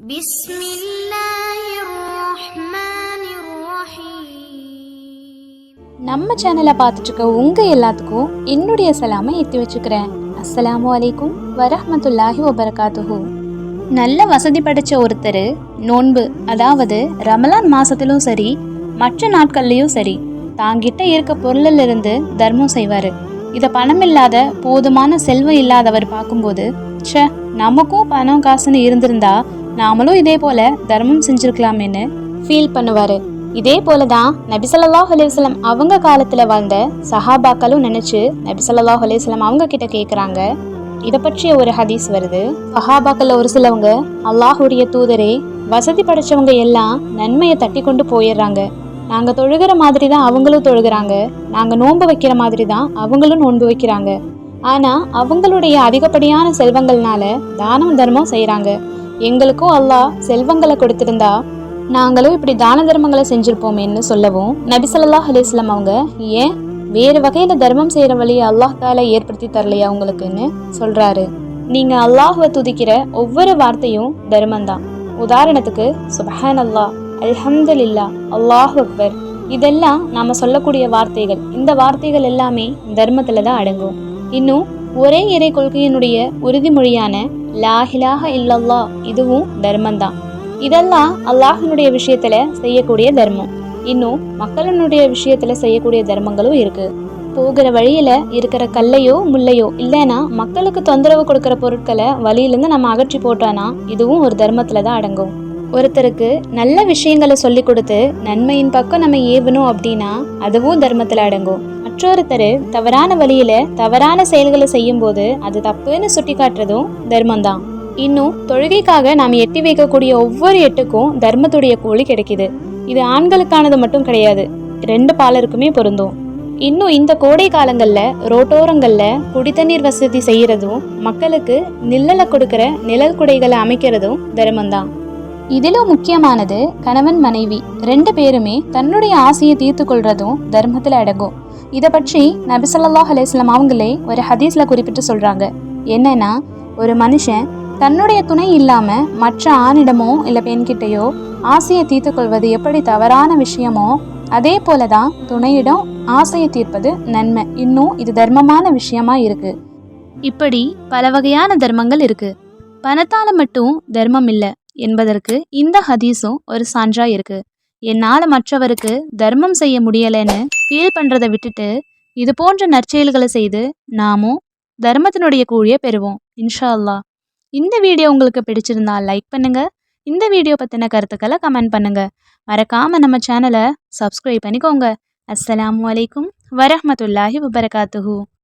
بسم الله الرحمن الرحيم நம்ம சேனலை பார்த்துட்டு இருக்க உங்கள் எல்லாத்துக்கும் என்னுடைய சலாமை எத்தி வச்சுக்கிறேன் அஸ்ஸலாமு அலைக்கும் வரஹ்மத்துல்லாஹி வபரகாத்துஹு நல்ல வசதி படைச்ச ஒருத்தர் நோன்பு அதாவது ரமலான் மாசத்திலும் சரி மற்ற நாட்கள்லையும் சரி தாங்கிட்ட இருக்க பொருளில் இருந்து தர்மம் செய்வார் இதை பணம் இல்லாத போதுமான செல்வம் இல்லாதவர் பார்க்கும்போது ச்சே நமக்கும் பணம் காசுன்னு இருந்திருந்தா நாமளும் இதே போல தர்மம் செஞ்சிருக்கலாமேன்னு ஃபீல் பண்ணுவார். இதே போல தான் நபி ஸல்லல்லாஹு அவங்க காலத்தில் வாழ்ந்த சஹாபாக்களும் நினச்சி நபி ஸல்லல்லாஹு அவங்க கிட்ட கேட்குறாங்க இதை பற்றிய ஒரு ஹதீஸ் வருது. சஹாபாக்களில் ஒரு சிலவங்க அல்லாஹுடைய தூதரே வசதி படைச்சவங்க எல்லாம் நன்மையை தட்டி கொண்டு போயிடுறாங்க. நாங்கள் தொழுகிற மாதிரி தான் அவங்களும் தொழுகிறாங்க. நாங்கள் நோன்பு வைக்கிற மாதிரி தான் அவங்களும் நோன்பு வைக்கிறாங்க. ஆனால் அவங்களுடைய அதிகப்படியான செல்வங்கள்னால தானம் தர்மம் செய்கிறாங்க எங்களுக்கும் அல்லாஹ் செல்வங்களை கொடுத்திருந்தா நாங்களும் இப்படி தான தர்மங்களை செஞ்சிருப்போமேன்னு சொல்லவும் நபி அலிஸ்லாம் அவங்க ஏன்? வேறு வகையில தர்மம் செய்யற வழியை அல்லாஹ் தாலா ஏற்படுத்தி தரலையா உங்களுக்குன்னு சொல்றாரு. நீங்க அல்லாஹுவை துதிக்கிற ஒவ்வொரு வார்த்தையும் தர்மம்தான். உதாரணத்துக்கு சுபஹான் அல்லாஹ் அல்ஹம்துலில்லா அல்லாஹ் அக்பர். இதெல்லாம் நாம சொல்லக்கூடிய வார்த்தைகள். இந்த வார்த்தைகள் எல்லாமே தர்மத்துல தான் அடங்கும். இன்னும் ஒரே இறை கொள்கையினுடைய உறுதிமொழியான லாஹிலாக இல்லல்லா இதுவும் தர்மம்தான். இதெல்லாம் அல்லாஹினுடைய விஷயத்துல செய்யக்கூடிய தர்மம். இன்னும் மக்களினுடைய விஷயத்துல செய்யக்கூடிய தர்மங்களும் இருக்கு. போகிற வழியில இருக்கிற கல்லையோ முல்லையோ இல்லைன்னா மக்களுக்கு தொந்தரவு கொடுக்கிற பொருட்களை வழியிலேருந்து நம்ம அகற்றி போட்டோன்னா இதுவும் ஒரு தர்மத்துல தான் அடங்கும். ஒருத்தருக்கு நல்ல விஷயங்களை சொல்லி கொடுத்து நன்மையின் பக்கம் நம்ம ஏவணும் அப்படின்னா அதுவும் தர்மத்தில் அடங்கும். மற்றொருத்தர் தவறான வழியில தவறான செயல்களை செய்யும் போது அது தப்புன்னு சுட்டி காட்டுறதும் தர்மம்தான். இன்னும் தொழுகைக்காக நாம் எட்டி வைக்கக்கூடிய ஒவ்வொரு எட்டுக்கும் தர்மத்துடைய கூலி கிடைக்குது. இது ஆண்களுக்கானது மட்டும் கிடையாது. ரெண்டு பாலருக்குமே பொருந்தும். இன்னும் இந்த கோடை காலங்களில் ரோட்டோரங்களில் குடித்தண்ணீர் வசதி செய்கிறதும் மக்களுக்கு நிழலை கொடுக்குற நிழல் குடைகளை அமைக்கிறதும் தர்மம்தான். இதிலும் முக்கியமானது கணவன் மனைவி ரெண்டு பேருமே தன்னுடைய ஆசையை தீர்த்து கொள்றதும் தர்மத்தில் அடங்கும். இதை பற்றி நபி ஸல்லல்லாஹு அவங்களே ஒரு ஹதீஸ்ல குறிப்பிட்டு சொல்றாங்க. என்னன்னா ஒரு மனுஷன் தன்னுடைய துணை இல்லாம மற்ற ஆணிடமோ இல்ல பெண்கிட்டயோ ஆசையை தீர்த்து கொள்வது எப்படி தவறான விஷயமோ அதே போலதான் துணையிடம் ஆசையை தீர்ப்பது நன்மை. இன்னும் இது தர்மமான விஷயமா இருக்கு. இப்படி பல வகையான தர்மங்கள் இருக்கு. பணத்தால மட்டும் தர்மம் இல்லை. என்பதற்கு இந்த ஹதீஸும் ஒரு சான்றா இருக்கு. என்னால் மற்றவருக்கு தர்மம் செய்ய முடியலைன்னு ஃபீல் பண்ணுறதை விட்டுட்டு இது போன்ற நற்செயல்களை செய்து நாமும் தர்மத்தினுடைய கூழியை பெறுவோம் இன்ஷா அல்லா இந்த வீடியோ உங்களுக்கு பிடிச்சிருந்தா லைக் பண்ணுங்க. இந்த வீடியோ பற்றின கருத்துக்களை கமெண்ட் பண்ணுங்க. மறக்காம நம்ம சேனலை சப்ஸ்கிரைப் பண்ணிக்கோங்க. அஸ்ஸலாமு அலைக்கும் வரமத்துல்லாஹி வபரகாத்துஹூ.